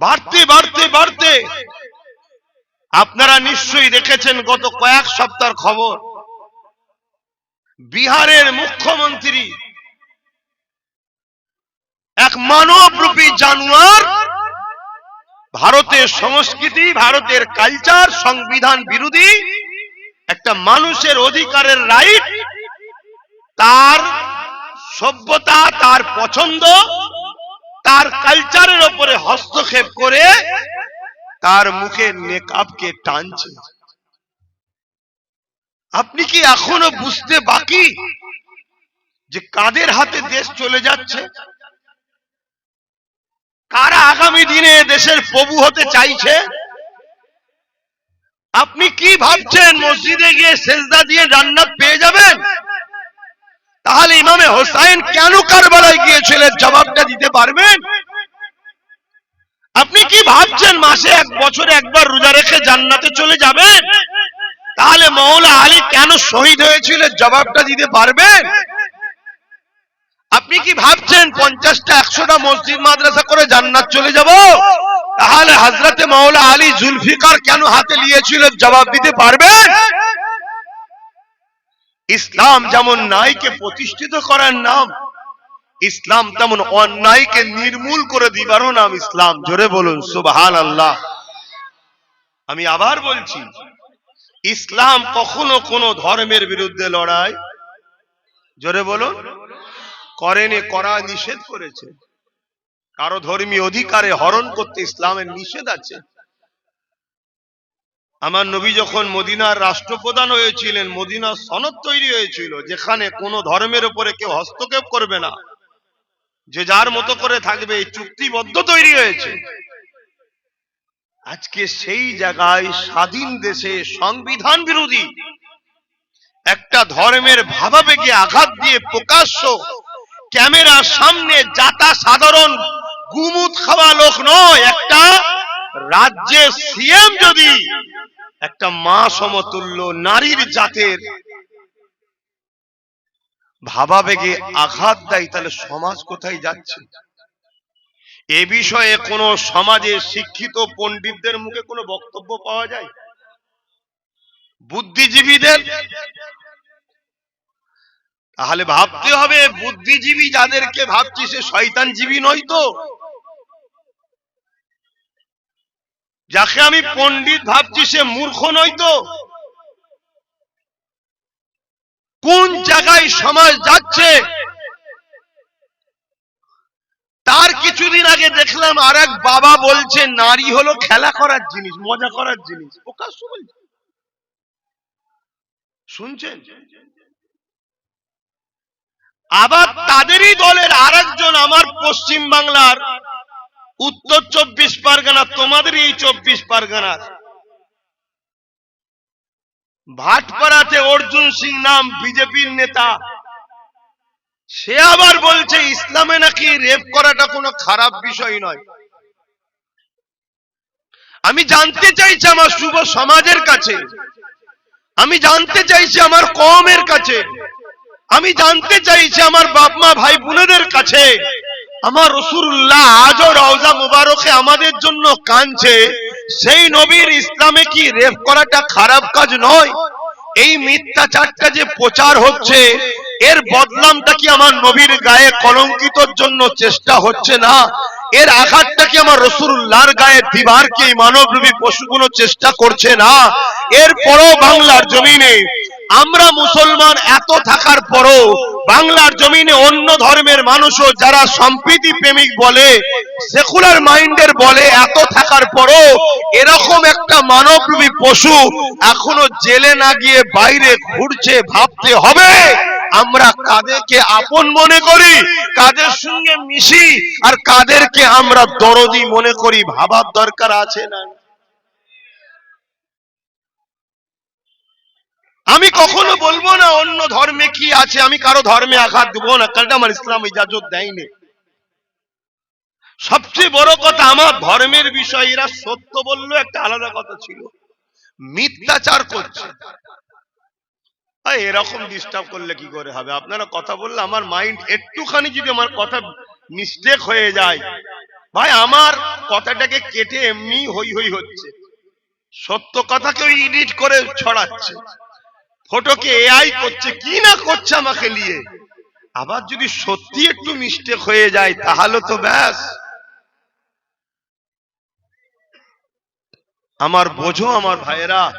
বাড়তে বাড়তে বাড়তে। আপনারা নিশ্চয়ই দেখেছেন গত কয়েক সপ্তাহ খবর। বিহারের মুখ্যমন্ত্রী এক মানবরূপী জানোয়ার ভারতের সংস্কৃতি, ভারতের কালচার সংবিধান বিরোধী একটা মানুষের অধিকারের রাইট তার সভ্যতা, তার পছন্দ তার কালচারের ওপরে হস্তক্ষেপ করে তার মুখের নেকাবকে টানছে। আপনি কি এখনও বুঝতে বাকি যে কাদের হাতে দেশ চলে যাচ্ছে? কারা আগামী দিনে দেশের প্রভু হতে চাইছে? আপনি কি ভাবছেন, মসজিদে গিয়ে সেজদা দিয়ে রান্না পেয়ে যাবেন? তাহলে ইমামে হোসাইন কেন কারবালায় গিয়েছিলেন? জবাবটা দিতে পারবেন? আপনি কি ভাবছেন, মাসে এক বছরে একবার রোজা রেখে জান্নাতে চলে যাবেন? তাহলে মৌলা আলী কেন শহীদ হয়েছিল জবাবটা দিতে পারবেন? আপনি কি ভাবছেন, পঞ্চাশটা, একশোটা মসজিদ, মাদ্রাসা করে জান্নাত চলে যাব? তাহলে হাজরতে মৌলা আলী জুলফিকার কেন হাতে নিয়েছিল জবাব দিতে পারবেন? ইসলাম যেমন নাইকে প্রতিষ্ঠিত করার নাম, ইসলাম তেমন অন্যায়কে নির্মূল করে দিবারও নাম ইসলাম। জোরে বলুন সুবহান আল্লাহ আমি আবার বলছি, ইসলাম কখনো কোনো ধর্মের বিরুদ্ধে লড়াই, জোরে বলুন, করেনি, করা নিষেধ করেছে। কারও ধর্মীয় অধিকারে হরণ করতে ইসলামের নিষেধ আছে। আমার নবী যখন মদিনার রাষ্ট্রপ্রধান হয়েছিলেন, মদিনার সনদ তৈরি হয়েছিল, যেখানে কোনো ধর্মের উপরে কেউ হস্তক্ষেপ করবে না, যে যার মতো করে থাকবে, এই চুক্তিবদ্ধ তৈরি হয়েছে। আজকে সেই জায়গায় স্বাধীন দেশে সংবিধান বিরোধী একটা ধর্মের ভাবাবেগে আঘাত দিয়ে প্রকাশ্য ক্যামেরার সামনে যাতা সাধারণ গুমুত খাওয়া লোক নয়, একটা রাজ্যের সিএম যদি একটা মা সমতুল্য নারীর জাতের ভাবাবেগে আঘাত দেয়, তাহলে সমাজ কোথায় যাচ্ছে? এ বিষয়ে কোন সমাজে শিক্ষিত পণ্ডিতদের মুখে কোনো বক্তব্য পাওয়া যায়? বুদ্ধিজীবীদের? তাহলে ভাবতে হবে, বুদ্ধিজীবী যাদেরকে ভাবছি, সে শয়তানজীবী নয় তো? যাকে আমি পণ্ডিত ভাবছি, সে মূর্খ নয় তো? কোন জায়গায় সমাজ যাচ্ছে? তার কিছুদিন আগে দেখলাম আর এক বাবা বলছে, নারী হলো খেলা করার জিনিস, মজা করার জিনিস। প্রকাশ্য বলছে। শুনছেন? আবার তাদেরই দলের আরেকজন আমার পশ্চিম বাংলার উত্তর চব্বিশ পরগনা, তোমাদের এই চব্বিশ পরগনার ভাটপাড়াতে অর্জুন সিং নাম বিজেপির নেতা। সে আবার বলছে, ইসলামে নাকি রেপ করাটা কোনো খারাপ বিষয় নয়। আমি জানতে চাইছি আমার শুভ সমাজের কাছে। আমি জানতে চাইছি আমার কমের কাছে। আমি জানতে চাইছি আমার বাপ মা ভাই বোনেদের কাছে। আমার রসুল্লাহ আজও রওজা মুবারকে আমাদের জন্য কাঁদছে। সেই নবীর ইসলামে কি রেপ করাটা খারাপ কাজ নয়? এই মিথ্যাচারটা যে প্রচার হচ্ছে, এর বদনামটা কি আমার নবীর গায়ে কলঙ্কিতর জন্য চেষ্টা হচ্ছে না? এর আঘাতটা কি আমার রসুল্লাহর গায়ে দিবার কি মানবরূপী পশুগুলো চেষ্টা করছে না? এরপরও বাংলার জমিনে আমরা মুসলমান এত থাকার পরও বাংলার জমিনে অন্য ধর্মের মানুষও যারা সম্প্রীতি প্রেমিক বলে, সেকুলার মাইন্ডের বলে এত থাকার পরও এরকম একটা মানবরূপী পশু এখনও জেলে না গিয়ে বাইরে ঘুরছে ভাবতে হবে? আমরা কাদেরকে আপন মনে করি, কাদের সঙ্গে মিশি, আর কাদেরকে আমরা দরদি মনে করি, ভাবার দরকার আছে না? আমি কখনো বলব না অন্য ধর্মে কি আছে, আমি কারও ধর্মে আঘাত দেবো না, কারণ আমার ইসলাম ইজাজত দেয়নি। সবচেয়ে বড় কথা, আমার ধর্মের বিষয়, এরা সত্য বলল একটা আলাদা কথা ছিল। মিথ্যাচার করছে। এরকম ডিস্টার্ব করলে কি করে হবে? আপনারা কথা বললে আমার মাইন্ড একটুখানি যদি আমার কথা মিস্টেক হয়ে যায়, ভাই আমার কথাটাকে কেটে এমনি হই হই হচ্ছে। সত্য কথাকেও ইডিট করে ছড়াচ্ছে। ফটোকে এআই করছে, কি না করছে আমাকে নিয়ে? আবার যদি সত্যি একটু মিস্টেক হয়ে যায়, তাহলে তো ব্যাস। আমার বোঝো, আমার ভাইয়েরা,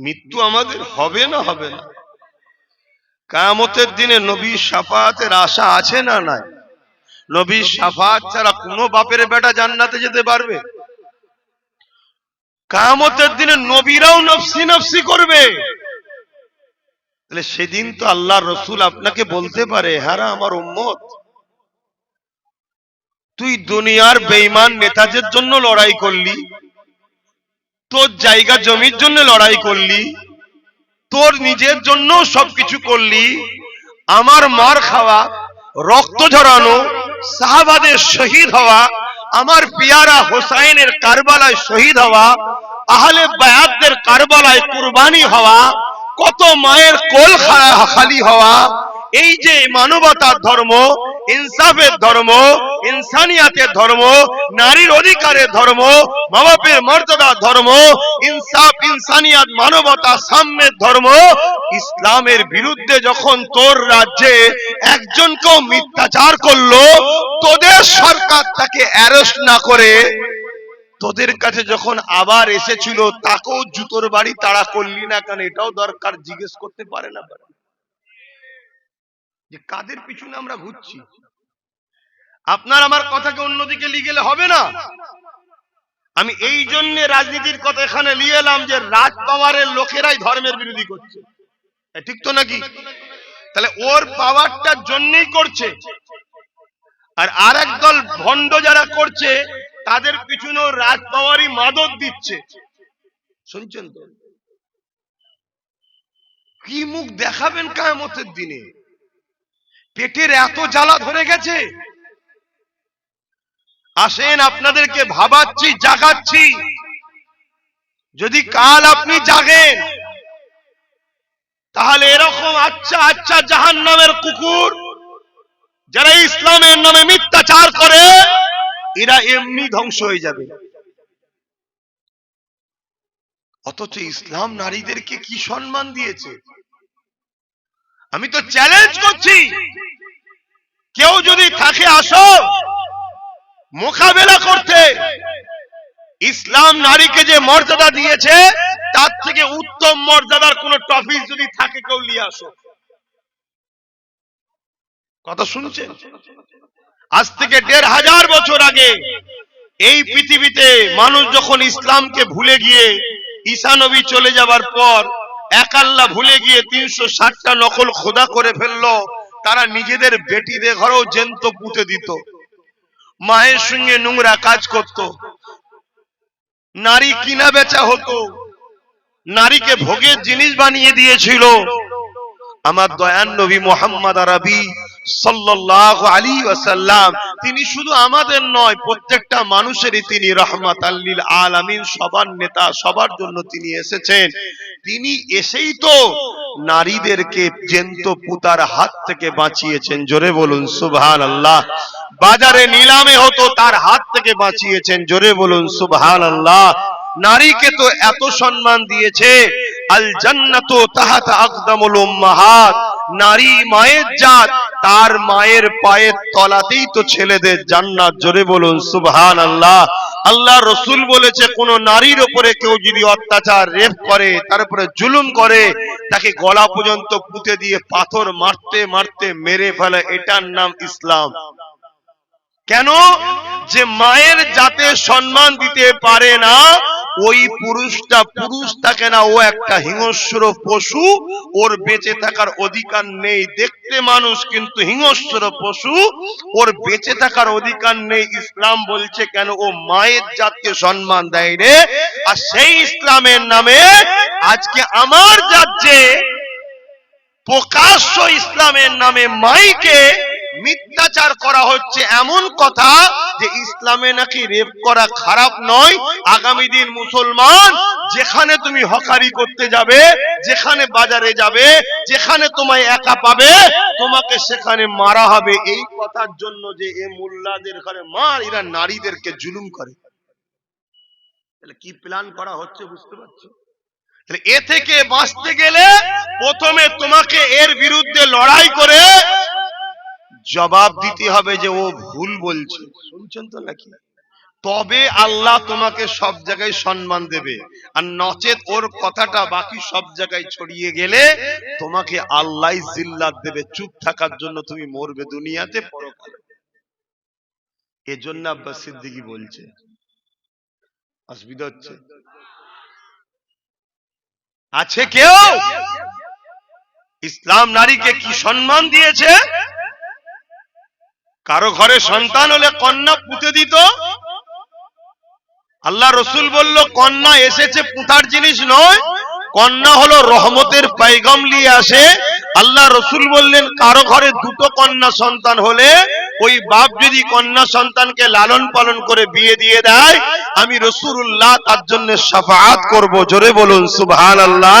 মৃত্যু আমাদের হবে না হবে না। কায়ামতের দিনে নবীর সাফাতের আশা আছে না নাই? নবীর সাফাত ছাড়া কোনো বাপের বেটা জান্নাতে যেতে পারবে? কায়ামতের দিনে নবীরাও নফসি নফসি করবে। তাহলে সেদিন তো আল্লাহ রসুল আপনাকে বলতে পারে হ্যাঁ আমার উম্মত, তুই দুনিয়ার বেইমান নেতাদের জন্য লড়াই করলি, তোর জায়গা জমির জন্য লড়াই করলি, তোর নিজের জন্য সবকিছু করলি, আমার মার খাওয়া, রক্ত ঝরানো, সাহাবাদের শহীদ হওয়া, আমার পিয়ারা হোসাইনের কারবালায় শহীদ হওয়া, আহলে বায়াতদের কারবালায় কুরবানি হওয়া কত মায়ের কোল খালি হওয়া। এই যে মানবতার ধর্ম, ইনসাফের ধর্ম, ইনসানিয়াতের ধর্ম, নারীর অধিকারের ধর্ম মা বাপের মর্যাদা ধর্ম, ইনসাফ, ইনসানিয়াত মানবতা সাম্যের ধর্ম, ইসলামের বিরুদ্ধে যখন তোর রাজ্যে একজনকেও মিথ্যাচার করল, তোদের সরকার তাকে অ্যারেস্ট না করে তোদের কাছে যখন আবার এসেছিল, তাকেও জুতোর বাড়ি তাড়া করলি না কেন? এটাও দরকার, জিজ্ঞেস করতে পারে না পারে যে কাদের পিছনে আমরা ঘুরছি? আপনার আমার কথাকে অন্যদিকে নিয়ে গেলে হবে না? আমি এই জন্য রাজনীতির কথা এখানে নিয়ে এলাম যে রাজ পাওয়ারের লোকেরাই ধর্মের বিরোধী করছে। ঠিক তো নাকি? তাহলে ওর পাওয়ারটার জন্যই করছে। আর আর দল ভণ্ড যারা করছে তাদের পিছনেও রাজ পাওয়ারই মাদক দিচ্ছে। শুনছেন তো? কি মুখ দেখাবেন কায়ামতের দিনে? পেটের এত জ্বালা ধরে গেছে। আসেন, আপনাদেরকে ভাবাচ্ছি, জাগাচ্ছি। যদি কাল আপনি জাগেন, তাহলে এরকম আচ্ছা আচ্ছা জাহান নামের কুকুর, যারা ইসলামের নামে মিথ্যাচার করে এরা এমনি ধ্বংস হয়ে যাবে। অথচ ইসলাম নারীদেরকে কি সম্মান দিয়েছে? আমি তো চ্যালেঞ্জ করছি। কেউ যদি থাকে, আসো। মোকাবেলা করতে। ইসলাম নারীকে যে মর্যাদা দিয়েছে, তার থেকে উত্তম মর্যাদার কোন টপিক যদি থাকে, কেউ নিয়ে আসো। কথা শুনছেন? আজ থেকে দেড় হাজার বছর আগে এই পৃথিবীতে মানুষ যখন ইসলামকে ভুলে গিয়ে ঈসা নবী চলে যাবার পর এক আল্লাহ ভুলে গিয়ে তিনশো ষাটটা নকল খোদা করে ফেলল, তারা নিজেদের বেটিদের ঘরেও জেন্ত পুঁতে দিত। মায়ের সঙ্গে নোংরা কাজ করত। নারী কিনা বেচা হতো। নারীকে ভোগের জিনিস বানিয়ে দিয়েছিল। আমার দয়ান নবী মোহাম্মদ আরবি তিনি শুধু আমাদের নয়, প্রত্যেকটা মানুষেরই তিনি রহমাত আল্লিল সবার নেতা, সবার জন্য তিনি এসেছেন। তিনি এসেই তো নারীদেরকে জেন্ত পুতার হাত থেকে বাঁচিয়েছেন। জোরে বলুন সুবহান আল্লাহ বাজারে নিলামে হতো, তার হাত থেকে বাঁচিয়েছেন। জোরে বলুন সুবহান আল্লাহ নারীকে তো এত সম্মান দিয়েছে। আল জান্নাত তাহাতা আকদামুল উম্মাহাত। নারী মায়ের জাত, তার মায়ের পায়ের তলাতেই তো ছেলেদের জান্নাত। জোরে বলুন সুবহান আল্লাহ আল্লাহ রসুল বলেছে, কোন নারীর উপরে কেউ যদি অত্যাচার, রেপ করে, তার উপরে জুলুম করে, তাকে গলা পর্যন্ত পুঁতে দিয়ে পাথর মারতে মারতে মেরে ফেলে, এটার নাম ইসলাম। কেন? যে মায়ের জাতে সম্মান দিতে পারে না, ওই পুরুষটা পুরুষ থাকে না, ও একটা হিংস্র পশু, ওর বেঁচে থাকার অধিকার নেই। দেখতে মানুষ কিন্তু হিংস্র পশু, ওর বেঁচে থাকার অধিকার নেই। ইসলাম বলছে কেন, ও মায়ের জাতকে সম্মান দেয় রে। আর সেই ইসলামের নামে আজকে আমার রাজ্যে প্রকাশ্য ইসলামের নামে মাইকে মিথ্যাচার করা হচ্ছে এমন কথা যে ইসলামে নাকি রেপ করা খারাপ নয়। আগামী দিন মুসলমান যেখানে তুমি হকারি করতে যাবে, যেখানে বাজারে যাবে, যেখানে তোমায় একা পাবে, তোমাকে সেখানে মারা হবে। এই কথার জন্য যে এ মোল্লাদের ঘরে মার এরা নারীদেরকে জুলুম করে। তাহলে কি প্ল্যান করা হচ্ছে বুঝতে পারছ? তাহলে এ থেকে বাঁচতে গেলে প্রথমে তোমাকে এর বিরুদ্ধে লড়াই করে জবাব দিতে হবে যে ও ভুল বলছে। শুনছেন তো নাকি? তবে আল্লাহ তোমাকে সব জায়গায় সম্মান দেবে। আর নচেত ওর কথাটা বাকি সব জায়গায় ছড়িয়ে গেলে তোমাকে আল্লাহ জিল্লাত দেবে। চুপ থাকার জন্য তুমি মরবে দুনিয়াতে পরকালে। এজন্য আব্বাস সিদ্দিকি বলছে অসুবিধা হচ্ছে। আছে কেউ? ইসলাম নারীকে কি সম্মান দিয়েছে? কারও ঘরে সন্তান হলে কন্যা পুঁতে দিত? আল্লাহ রসুল বলল, কন্যা এসেছে, পুঁতার জিনিস নয়। কন্যা হলো রহমতের পাইগম নিয়ে আসে। আল্লাহ রসুল বললেন, কারও ঘরে দুটো কন্যা সন্তান হলে ওই বাপ যদি কন্যা সন্তানকে লালন পালন করে বিয়ে দিয়ে দেয়, আমি রসুল্লাহ তার জন্য সাফাত করব। জোরে বলুন সুবহান আল্লাহ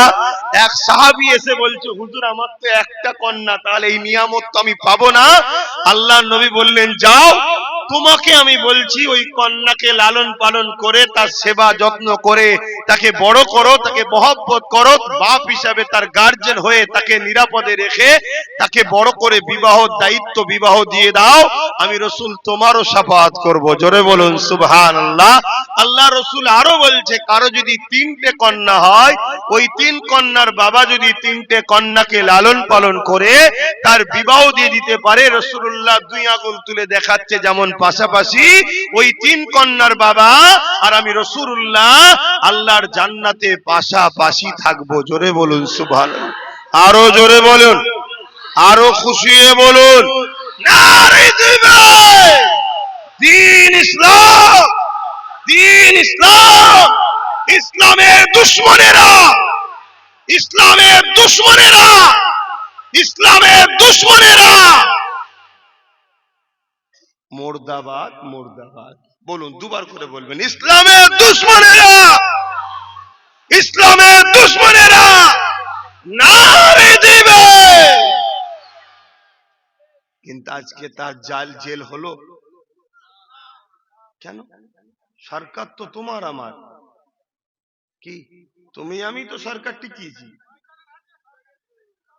এক সাহাবি এসে বলছে, হুজুর, আমার তো একটা কন্যা, তাহলে এই নিয়ামত তো আমি পাবো না। আল্লাহ নবী বললেন, যাও, তোমাকে আমি বলছি, ওই কন্যাকে লালন পালন করে, তার সেবা যত্ন করে, তাকে বড় করো, তাকে মহব্বত করো, বাপ হিসাবে তার গার্জেন হয়ে তাকে নিরাপদে রেখে, তাকে বড় করে বিবাহ, দায়িত্ব বিবাহ দিয়ে দাও, আমি রসুল তোমারও সাফাত করব। জোরে বলুন সুবহান আল্লাহ আল্লাহ রসুল আরও বলছে, কারও যদি তিনটে কন্যা হয়, ওই তিন কন্যার বাবা যদি তিনটে কন্যাকে লালন পালন করে, তার বিবাহ দিয়ে দিতে পারে রসুল্লাহ দুই আঙুল তুলে দেখাচ্ছে যেমন পাশাপাশি, ওই তিন কন্যার বাবা আর আমি রসুল্লাহ আল্লাহর জান্নাতে পাশাপাশি থাকব। জোরে বলুন সুভান আরও জোরে বলুন, আরও খুশিয়ে বলুন দিন ইসলাম দিন ইসলাম, ইসলামের দুশ্মনেরা ইসলামের দুশ্মনেরা ইসলামের দুশ্মনেরা। মোর্দাবাদ মোর্দাবাদ। বলুন দুবার করে বলবেন ইসলামের দুশ্মনেরা ইসলামের দুশ্মনেরা নারে দিবে। কিন্তু আজকে তার জাল জেল হলো। কেন? সরকার তো তোমার আমার। কি? তুমি, আমি তো সরকার টিকিয়েছি।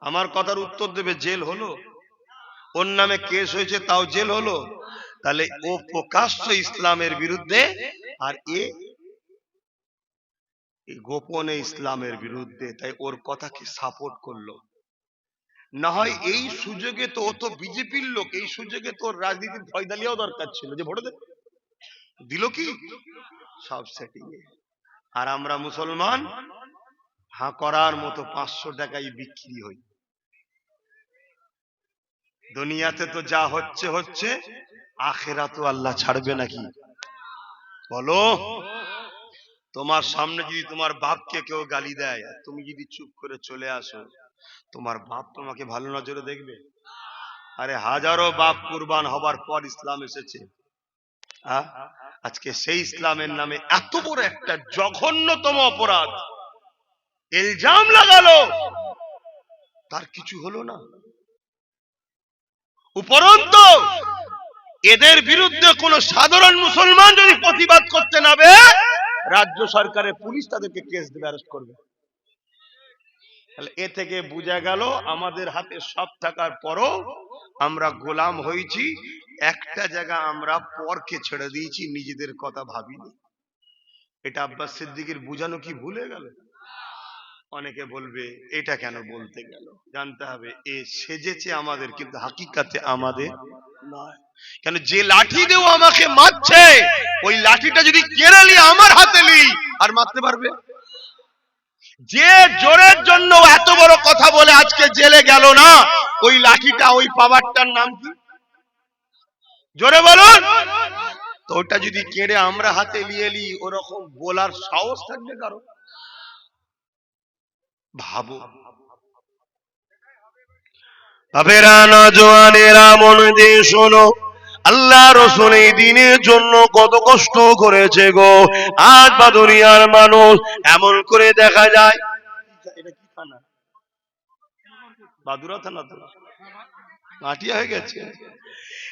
আমার কথার উত্তর দেবে, জেল হলো। ওর নামে কেস হয়েছে, তাও জেল হলো। তাহলে ও প্রকাশ্য ইসলামের বিরুদ্ধে, আর এ গোপনে ইসলামের বিরুদ্ধে, তাই ওর কথাকে সাপোর্ট করল। না হয় এই সুযোগে তো ও তো বিজেপির লোক, এই সুযোগে তোর রাজনীতির ফয়দালিয়াও দরকার ছিল, যে ভোট দিল কি? সব সেটিং আর আমরা মুসলমান, হা করার মতো পাঁচশো টাকায় বিক্রি হই। দুনিয়াতে তো যা হচ্ছে হচ্ছে আখেরা তো আল্লাহ ছাড়বে নাকি? বলো, তোমার সামনে যদি তোমার বাপকে কেউ গালি দেয় তুমি যদি চুপ করে চলে আসো, তোমার বাপ তোমাকে ভালো নজরে দেখবে? আরে হাজারো বাপ কুরবান হবার পর ইসলাম এসেছে। আহ? আজকে সেই ইসলামের নামে এত বড় একটা জঘন্যতম অপরাধ। ইলজাম লাগালো। তার কিছু হলো না। উপরন্ত এদের বিরুদ্ধে কোন সাধারণ মুসলমান যদি প্রতিবাদ করতে নাবে রাজ্য সরকারের পুলিশ তাদেরকে কেস দেবে অ্যারেস্ট করবে। তাহলে এ থেকে বোঝা গেল, আমাদের হাতে সব থাকার পরও আমরা গোলাম হয়েছি একটা জায়গা আমরা পরকে ছেড়ে দিয়েছি, নিজেদের কথা ভাবিনি। এটা আব্বাস সিদ্দিকের বুঝানো কি ভুলে গেল? অনেকে বলবে, এটা কেন বলতে গেল? জানতে হবে, এ সেজেছে আমাদের, কিন্তু হাকিকাতে আমাদের নয়। কেন যে লাঠি দেও আমাকে মারছে, ওই লাঠিটা যদি কেড়ে নি আমার হাতে নি আর মারতে পারবে? যে জোরের জন্য এত বড় কথা বলে আজকে জেলে গেল না, ওই লাঠিটা, ওই পাওয়ারটার নাম কি? জোরে বলুন। তো ওটা যদি কেড়ে আমরা হাতে নিয়ে নি ওরকম বলার সাহস থাকবে কারও? ভাবো। নজওয়ানেরা মন দিয়ে শোনো। আল্লাহ এই দিনের জন্য কত কষ্ট করেছে গো। আজ বা দুনিয়ার মানুষ এমন করে দেখা যায়। বাদুরা থানা? তো। হয়ে গেছে।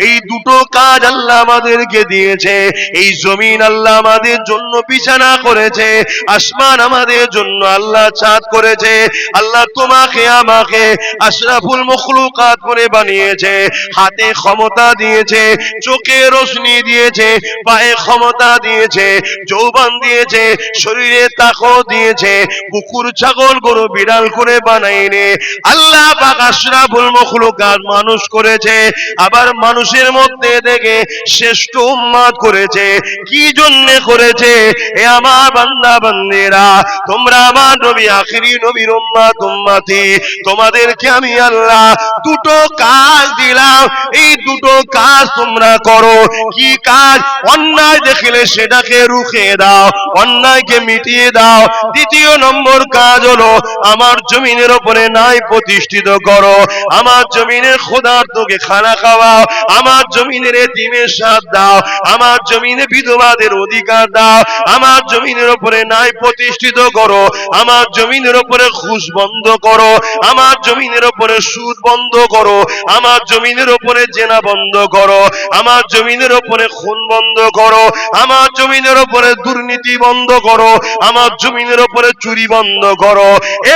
এই দুটো কাজ আল্লাহ আমাদেরকে দিয়েছে। এই জমিন আল্লাহ আমাদের জন্য বিছানা করেছে, আসমান আমাদের জন্য আল্লাহ ছাদ করেছে, আল্লাহ তোমাকে, আমাকে আশরাফুল মখলুকাত করে বানিয়েছে, হাতে ক্ষমতা দিয়েছে, চোখে রোশনি দিয়েছে, পায়ে ক্ষমতা দিয়েছে, যৌবান দিয়েছে, শরীরে তাকও দিয়েছে, কুকুর, ছাগল, গরু, বিড়াল করে বানাইনি। আল্লাহ পাক আশরাফুল মখলুকাত মানুষ করেছে, আবার মানুষের মধ্যে দেখে শ্রেষ্ঠ উম্মাদ করেছে। কি জন্য করেছে? এ আমার বান্দা, বান্দেরা, তোমরা আমার নবী, আখিরি নবীর উম্মাত উম্মাতি। তোমাদেরকে আমি আল্লাহ দুটো কাজ দিলাম। এই দুটো কাজ তোমরা করো। কি কাজ? অন্যায় দেখলে সেটাকে রুখে দাও, অন্যায়কে মিটিয়ে দাও। দ্বিতীয় নম্বর কাজ হলো, আমার জমিনের ওপরে নাই প্রতিষ্ঠিত করো। আমার জমিনের খোদার্থকে খানা খাওয়াও আমার জমিনের এতিমের সাথ দাও, আমার জমিনে বিধবাদের অধিকার দাও, আমার জমিনের ওপরে নাই প্রতিষ্ঠিত করো, আমার জমিনের ওপরে ঘুষ বন্ধ করো, আমার জমিনের ওপরে সুদ বন্ধ করো, আমার জমিনের ওপরে জেনা বন্ধ করো, আমার জমিনের ওপরে খুন বন্ধ করো, আমার জমিনের ওপরে দুর্নীতি বন্ধ করো, আমার জমিনের ওপরে চুরি বন্ধ করো। এ